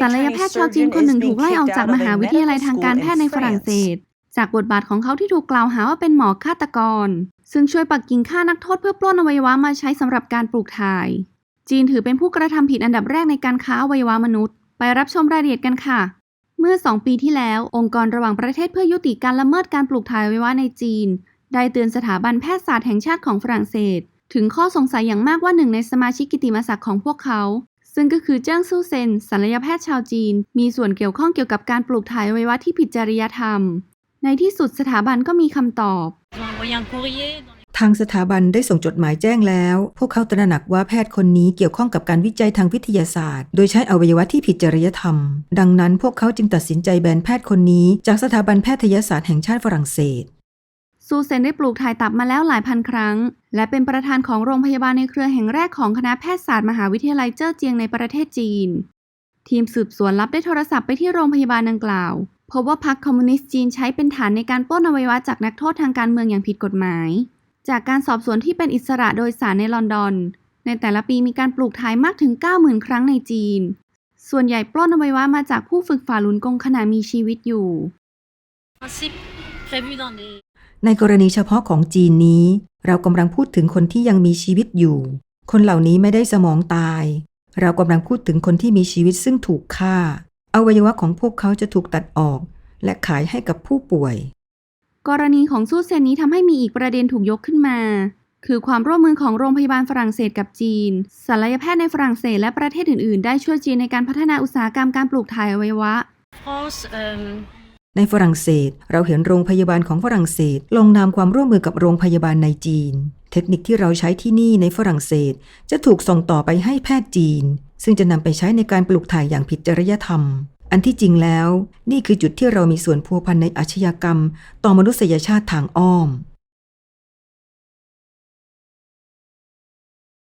ศัลยแพทย์ชาวจีนคนหนึ่งถูกไล่ออกจากมหาวิทยาลัยทางการแพทย์ในฝรั่งเศส จากบทบาทของเขาที่ถูกกล่าวหาว่าเป็นหมอฆาตกร ซึ่งช่วยปักกิ่งฆ่านักโทษเพื่อปล้นอวัยวะมาใช้สำหรับการปลูกถ่าย จีนถือเป็นผู้กระทำผิดอันดับแรกในการค้าอวัยวะมนุษย์ ไปรับชมรายละเอียดกันค่ะ เมื่อ 2 ปีที่แล้ว องค์กรระหว่างประเทศเพื่อยุติการละเมิดการปลูกถ่ายอวัยวะในจีน ได้เตือนสถาบันแพทยศาสตร์แห่งชาติของฝรั่งเศส ถึงข้อสงสัยอย่างมากว่าหนึ่งในสมาชิกกิตติมศักดิ์ของพวกเขา ซึ่งก็คือเจิ้งซู่เซนศัลยแพทย์ชาวจีน มีส่วนเกี่ยวข้องเกี่ยวกับการปลูกถ่ายอวัยวะที่ผิดจริยธรรม ในที่สุดสถาบันก็มีคำตอบ Ils ont envoyé un courrier dans les ทางสถาบันได้ส่งจดหมายแจ้งแล้ว พวกเขาตระหนักว่าแพทย์คนนี้เกี่ยวข้องกับการวิจัยทางวิทยาศาสตร์ โดยใช้อวัยวะที่ผิดจริยธรรม ดังนั้นพวกเขาจึงตัดสินใจแบนแพทย์คนนี้ จากสถาบันแพทยศาสตร์แห่งชาติฝรั่งเศสซูเซนได้ปลูกถ่ายตับมาแล้วหลายพันครั้ง และเป็นประธานของโรงพยาบาลในเครือแห่งแรกของคณะแพทยศาสตร์มหาวิทยาลัยเจ้อเจียงในประเทศจีน ทีมสืบสวนลับได้โทรศัพท์ไปที่โรงพยาบาลดังกล่าว พบว่าพรรคคอมมิวนิสต์จีนใช้เป็นฐานในการปล้นอวัยวะจากนักโทษทางการเมืองอย่างผิดกฎหมาย จากการสอบสวนที่เป็นอิสระโดยสารในลอนดอน ในแต่ละปีมีการปลูกถ่ายมากถึง 90,000 ครั้งในจีน ส่วนใหญ่ปล้นอวัยวะมาจากผู้ฝึกฝ่าลุนกงขณะมีชีวิตอยู่ principes prévus dans les ในกรณีเฉพาะของจีนนี้ เรากำลังพูดถึงคนที่ยังมีชีวิตอยู่ คนเหล่านี้ไม่ได้สมองตาย เรากำลังพูดถึงคนที่มีชีวิตซึ่งถูกฆ่า อวัยวะของพวกเขาจะถูกตัดออก และขายให้กับผู้ป่วย กรณีของซูเซนนี้ทำให้มีอีกประเด็นถูกยกขึ้นมา คือความร่วมมือของโรงพยาบาลฝรั่งเศสกับจีนศัลยแพทย์ในฝรั่งเศสและประเทศอื่นๆ ได้ช่วยจีนในการพัฒนาอุตสาหกรรมการปลูกถ่ายอวัยวะ France, euh, ในฝรั่งเศส เราเห็นโรงพยาบาลของฝรั่งเศส ลงนามความร่วมมือกับโรงพยาบาลในจีน เทคนิคที่เราใช้ที่นี่ในฝรั่งเศส จะถูกส่งต่อไปให้แพทย์จีน ซึ่งจะนำไปใช้ในการปลูกถ่ายอย่างผิดจริยธรรม อันที่จริงแล้ว นี่คือจุดที่เรามีส่วนพัวพันในอาชญากรรม ต่อมนุษยชาติทางอ้อม